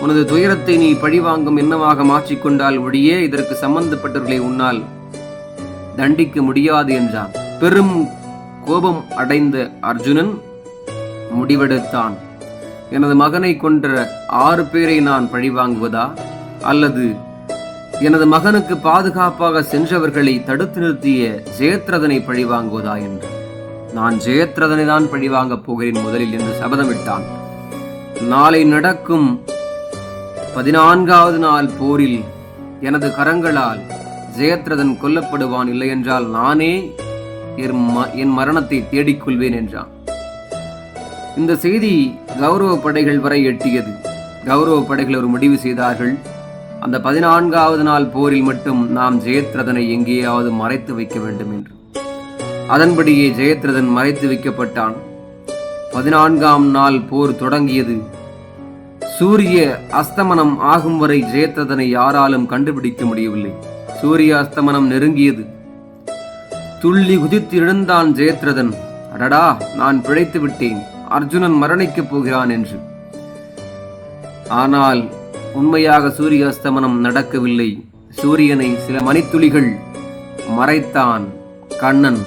உனது துயரத்தை நீ பழிவாங்கும் எண்ணமாக மாற்றிக்கொண்டால் ஒழியே இதற்கு சம்பந்தப்பட்டவர்களை உன்னால் தண்டிக்க முடியாது என்றான். பெரும் கோபம் அடைந்த அர்ஜுனன் முடிவெடுத்தான். எனது மகனை கொன்ற ஆறு பேரை நான் பழிவாங்குவதா? அல்லது எனது மகனுக்கு பாதுகாப்பாக சென்றவர்களை தடுத்து நிறுத்திய ஜெயத்ரதனை பழிவாங்குவதா என்று? நான் ஜெயத்ரதனை தான் பழிவாங்கப் போகிறேன் முதலில் என்று சபதமிட்டான். நாளை நடக்கும் பதினான்காவது நாள் போரில் எனது கரங்களால் ஜெயத்ரதன் கொல்லப்படுவான் இல்லையென்றால் நானே என் ம- என் மரணத்தை தேடிக்கொள்வேன் என்றான். இந்த செய்தி கௌரவ படைகள் வரை எட்டியது. கௌரவ படைகள் ஒரு முடிவு செய்தார்கள். அந்த பதினான்காவது நாள் போரில் மட்டும் நாம் ஜெயத்ரதனை எங்கேயாவது மறைத்து வைக்க வேண்டும் என்று. அதன்படியே ஜெயத்ரதன் மறைத்து வைக்கப்பட்டான். பதினான்காம் நாள் போர் தொடங்கியது. சூரிய அஸ்தமனம் ஆகும் வரை ஜெயத்ரதனை யாராலும் கண்டுபிடிக்க முடியவில்லை. சூரிய அஸ்தமனம் நெருங்கியது. துள்ளி குதித்து எழுந்தான் ஜெயத்ரதன். அடடா நான் பிழைத்து விட்டேன். அர்ஜுனன் மரணிக்கப் போகிறான் என்று. ஆனால் உண்மையாக சூரிய அஸ்தமனம் நடக்கவில்லை. சூரியனை சில மணித்துளிகள் மறைத்தான். கண்ணன்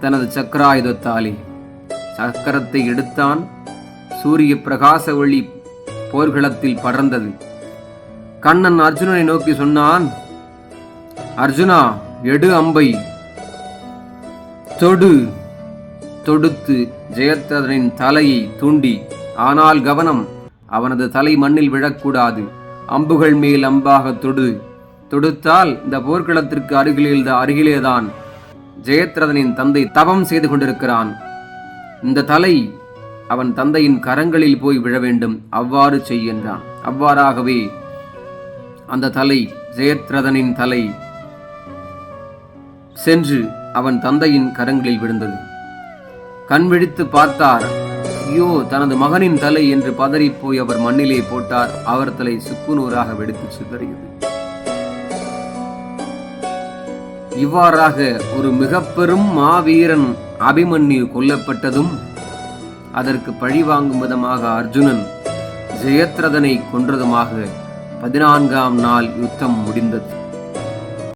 தனது சக்கராயுதத்தாலே சக்கரத்தை எடுத்தான். சூரிய பிரகாச ஒளி போர்க்களத்தில் படர்ந்தது. கண்ணன் அர்ஜுனனை நோக்கி சொன்னான் அர்ஜுனா எடு அம்பை. தொடு. தொடுத்து ஜெயத்ரதனின் தலையை தூண்டி ஆனால் கவனம் அவனது தலை மண்ணில் விழக்கூடாது. அம்புகள் மேல் அம்பாக தொடு. தொடுத்தால் இந்த போர்க்களத்திற்கு அருகிலே அருகிலேதான். ஜெயத்ரதனின் தந்தை தவம் செய்து கொண்டிருக்கிறான். இந்த தலை அவன் தந்தையின் கரங்களில் போய் விழ வேண்டும். அவ்வாறு செய்கின்றான் அவ்வாறாகவே அந்த தலை ஜெயத்ரதனின் தலை சென்று அவன் தந்தையின் கரங்களில் விழுந்தது. கண் விழித்து பார்த்தார். ஐயோ தனது மகனின் தலை என்று பதறிப் போய் அவர் மண்ணிலே போட்டார். அவர் தலை சுக்குநூறாக வெடித்து சிதறியது. இவ்வாறாக ஒரு மிக பெரும் மாவீரன் அபிமன்யு கொல்லப்பட்டதும் அதற்கு பழிவாங்கும் விதமாக அர்ஜுனன் ஜெயத்ரதனை கொன்றதுமாக பதினான்காம் நாள் யுத்தம் முடிந்தது.